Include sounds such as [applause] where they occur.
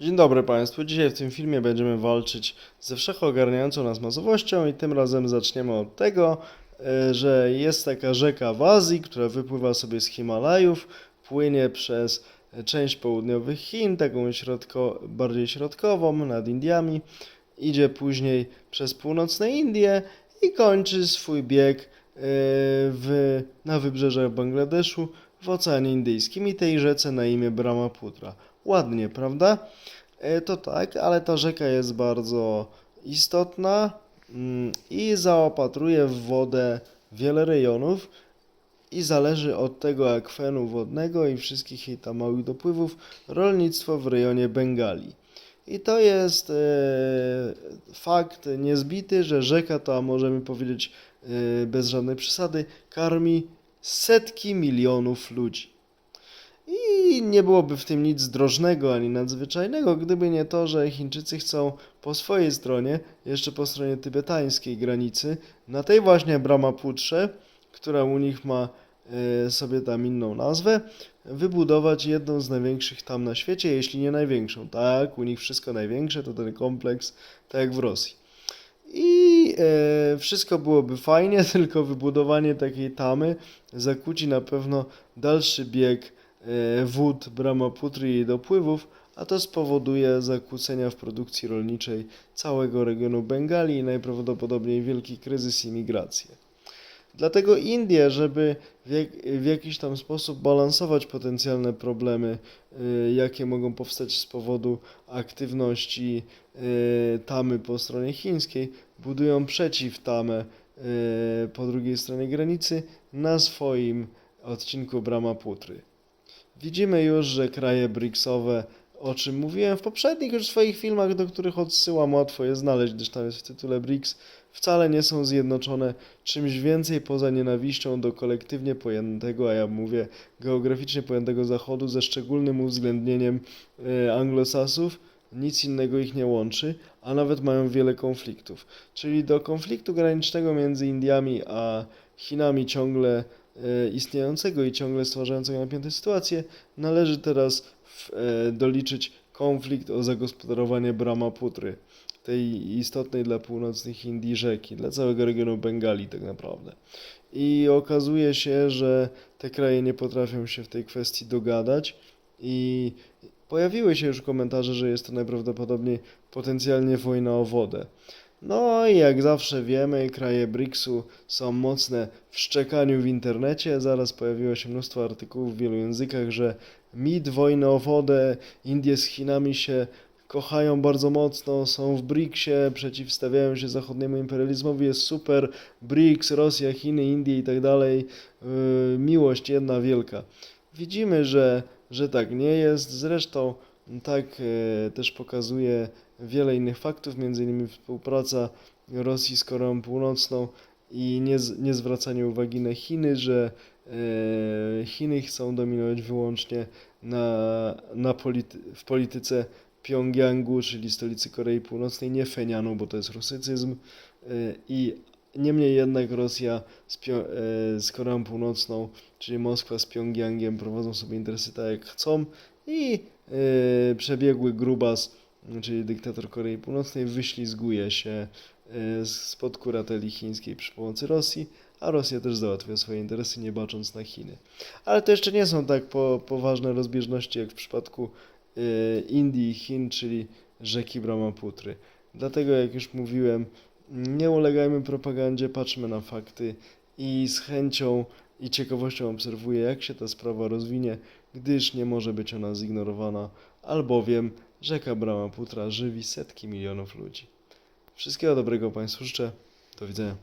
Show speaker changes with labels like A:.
A: Dzień dobry Państwu. Dzisiaj w tym filmie będziemy walczyć ze wszechogarniającą nas masowością i tym razem zaczniemy od tego, e, że jest taka rzeka w Azji, która wypływa sobie z Himalajów, płynie przez część południowych Chin, taką środko, bardziej środkową, nad Indiami, idzie później przez północne Indie i kończy swój bieg e, w, na wybrzeżach Bangladeszu w Oceanie Indyjskim i tej rzece na imię Brahmaputra. Ładnie, prawda? E, To tak, ale ta rzeka jest bardzo istotna mm, i zaopatruje w wodę wiele rejonów i zależy od tego akwenu wodnego i wszystkich jej tam małych dopływów rolnictwo w rejonie Bengali. I to jest e, fakt niezbity, że rzeka ta, możemy powiedzieć e, bez żadnej przesady, karmi setki milionów ludzi. I nie byłoby w tym nic drożnego ani nadzwyczajnego, gdyby nie to, że Chińczycy chcą po swojej stronie, jeszcze po stronie tybetańskiej granicy, na tej właśnie Brahmaputrze, która u nich ma e, sobie tam inną nazwę, wybudować jedną z największych tam na świecie, jeśli nie największą. Tak, u nich wszystko największe to ten kompleks, tak jak w Rosji. I e, wszystko byłoby fajnie, [laughs] tylko wybudowanie takiej tamy zakłóci na pewno dalszy bieg wód Brahmaputry i dopływów, a to spowoduje zakłócenia w produkcji rolniczej całego regionu Bengali i najprawdopodobniej wielki kryzys i migrację. Dlatego Indie, żeby w, jak, w jakiś tam sposób balansować potencjalne problemy, y, jakie mogą powstać z powodu aktywności y, tamy po stronie chińskiej, budują przeciw tamę y, po drugiej stronie granicy na swoim odcinku Brahmaputry. Widzimy już, że kraje BRICS-owe, o czym mówiłem w poprzednich już swoich filmach, do których odsyłam, łatwo je znaleźć, gdyż tam jest w tytule BRICS, wcale nie są zjednoczone czymś więcej poza nienawiścią do kolektywnie pojętego, a ja mówię geograficznie pojętego Zachodu ze szczególnym uwzględnieniem e, anglosasów. Nic innego ich nie łączy, a nawet mają wiele konfliktów. Czyli do konfliktu granicznego między Indiami a Chinami ciągle istniejącego i ciągle stwarzającego napięte sytuacje, należy teraz w, e, doliczyć konflikt o zagospodarowanie Brahmaputry, tej istotnej dla północnych Indii rzeki, dla całego regionu Bengali tak naprawdę. I okazuje się, że te kraje nie potrafią się w tej kwestii dogadać i pojawiły się już komentarze, że jest to najprawdopodobniej potencjalnie wojna o wodę. No i jak zawsze wiemy, kraje BRICS-u są mocne w szczekaniu w internecie. Zaraz pojawiło się mnóstwo artykułów w wielu językach, że mit wojny o wodę, Indie z Chinami się kochają bardzo mocno, są w BRICS-ie, przeciwstawiają się zachodniemu imperializmowi, jest super, BRICS, Rosja, Chiny, Indie i tak dalej, yy, miłość jedna wielka. Widzimy, że, że tak nie jest, zresztą tak e, też pokazuje wiele innych faktów, innymi współpraca Rosji z Koreą Północną i nie, uwagi na Chiny, że e, Chiny chcą dominować wyłącznie na, na polity, w polityce Pjongjangu, czyli stolicy Korei Północnej, nie Fenianu, bo to jest rusycyzm. E, I niemniej jednak Rosja z, Pio- e, z Koreą Północną, czyli Moskwa z Pjongjangiem prowadzą sobie interesy tak jak chcą i e, przebiegły grubas, czyli dyktator Korei Północnej, wyślizguje się e, spod kurateli chińskiej przy pomocy Rosji, a Rosja też załatwia swoje interesy, nie bacząc na Chiny. Ale to jeszcze nie są tak po, poważne rozbieżności jak w przypadku e, Indii i Chin, czyli rzeki Brahmaputry. Dlatego, jak już mówiłem, nie ulegajmy propagandzie, patrzmy na fakty i z chęcią i ciekawością obserwuję, jak się ta sprawa rozwinie, gdyż nie może być ona zignorowana, albowiem rzeka Brahmaputra żywi setki milionów ludzi. Wszystkiego dobrego Państwu życzę. Do widzenia.